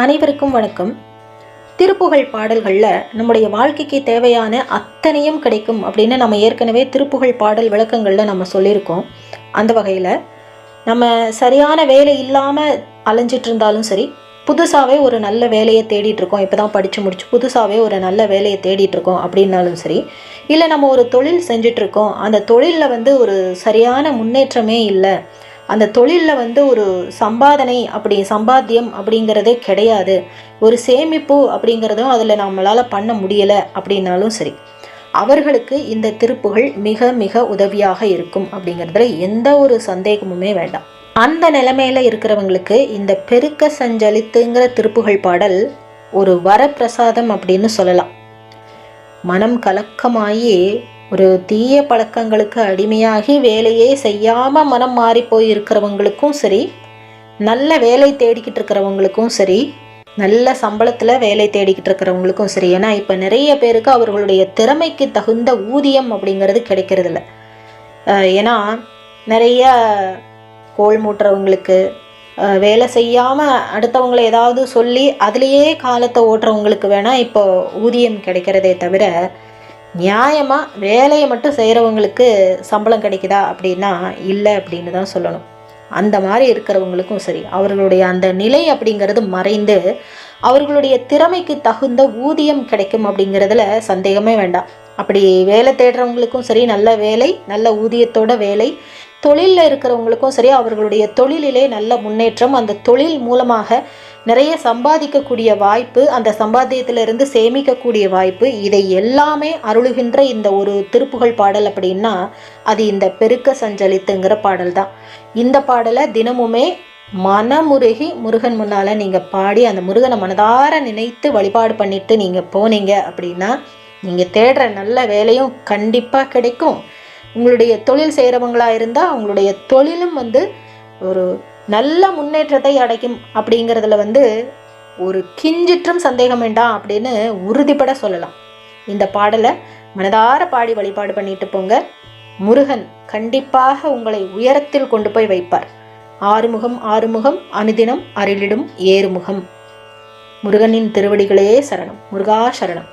அனைவருக்கும் வணக்கம். திருப்புகழ் பாடல்களில் நம்முடைய வாழ்க்கைக்கு தேவையான அத்தனையும் கிடைக்கும் அப்படின்னு நம்ம ஏற்கனவே திருப்புகழ் பாடல் விளக்கங்களில் நம்ம சொல்லியிருக்கோம். அந்த வகையில் நம்ம சரியான வேலை இல்லாமல் அலைஞ்சிட்டு இருந்தாலும் சரி புதுசாகவே ஒரு நல்ல வேலையை தேடிட்டு இருக்கோம். இப்போ தான் படித்து முடிச்சு புதுசாகவே ஒரு நல்ல வேலையை தேடிட்டு இருக்கோம் அப்படின்னாலும் சரி இல்லை நம்ம ஒரு தொழில் செஞ்சிட்ருக்கோம் அந்த தொழிலில் வந்து ஒரு சரியான முன்னேற்றமே இல்லை. அந்த தொழிலில் வந்து ஒரு சம்பாதனை அப்படி சம்பாத்தியம் அப்படிங்கிறதே கிடையாது. ஒரு சேமிப்பு அப்படிங்கிறதும் அதில் நம்மளால் பண்ண முடியலை அப்படின்னாலும் சரி. அவர்களுக்கு இந்த திருப்புகள் மிக மிக உதவியாக இருக்கும் அப்படிங்கிறதுல எந்த ஒரு சந்தேகமுமே வேண்டாம். அந்த நிலைமையில் இருக்கிறவங்களுக்கு இந்த பெருக்க சஞ்சலித்துங்கிற திருப்புகள் பாடல் ஒரு வரப்பிரசாதம் அப்படின்னு சொல்லலாம். மனம் கலக்கமாகி ஒரு தீய பழக்கங்களுக்கு அடிமையாகி வேலையே செய்யாமல் மனம் மாறி போய் இருக்கிறவங்களுக்கும் சரி நல்ல வேலை தேடிக்கிட்டு இருக்கிறவங்களுக்கும் சரி நல்ல சம்பளத்தில் வேலை தேடிக்கிட்டு இருக்கிறவங்களுக்கும் சரி. ஏன்னா இப்போ நிறைய பேருக்கு அவர்களுடைய திறமைக்கு தகுந்த ஊதியம் அப்படிங்கிறது கிடைக்கிறதில்ல. ஏன்னா நிறைய கோல் மூட்டுறவங்களுக்கு வேலை செய்யாமல் அடுத்தவங்களை ஏதாவது சொல்லி அதுலேயே காலத்தை ஓட்டுறவங்களுக்கு வேணால் இப்போ ஊதியம் கிடைக்கிறதே தவிர நியாயமாக வேலையை மட்டும் செய்கிறவங்களுக்கு சம்பளம் கிடைக்குதா அப்படின்னா இல்லை அப்படின்னு தான் சொல்லணும். அந்த மாதிரி இருக்கிறவங்களுக்கும் சரி அவர்களுடைய அந்த நிலை அப்படிங்கிறது மறைந்து அவர்களுடைய திறமைக்கு தகுந்த ஊதியம் கிடைக்கும் அப்படிங்கிறதுல சந்தேகமே வேண்டாம். அப்படி வேலை தேடுறவங்களுக்கும் சரி நல்ல வேலை நல்ல ஊதியத்தோட வேலை தொழிலில் இருக்கிறவங்களுக்கும் சரி அவர்களுடைய தொழிலிலே நல்ல முன்னேற்றம் அந்த தொழில் மூலமாக நிறைய சம்பாதிக்கக்கூடிய வாய்ப்பு அந்த சம்பாத்தியத்திலிருந்து சேமிக்கக்கூடிய வாய்ப்பு இதை எல்லாமே அருளுகின்ற இந்த ஒரு திருப்புகழ் பாடல் அப்படின்னா அது இந்த பெருக்க சஞ்சலித்துங்கிற பாடல் தான் இந்த பாடலை தினமுமே மனமுருகி முருகன் முன்னால் நீங்கள் பாடி அந்த முருகனை மனதார நினைத்து வழிபாடு பண்ணிட்டு நீங்கள் போனீங்க அப்படின்னா நீங்கள் தேடுற நல்ல வேலையும் கண்டிப்பாக கிடைக்கும். உங்களுடைய தொழில் செய்கிறவங்களாக இருந்தால் உங்களுடைய தொழிலும் வந்து ஒரு நல்ல முன்னேற்றத்தை அடைக்கும் அப்படிங்கிறதுல வந்து ஒரு கிஞ்சிற்றும் சந்தேகம் வேண்டாம் அப்படின்னு உறுதிப்பட சொல்லலாம். இந்த பாடலை மனதார பாடி வழிபாடு பண்ணிட்டு போங்க. முருகன் கண்டிப்பாக உங்களை உயரத்தில் கொண்டு போய் வைப்பார். ஆறுமுகம் ஆறுமுகம் அனுதினம் அருளிடும் ஏறுமுகம். முருகனின் திருவடிகளே சரணம். முருகா சரணம்.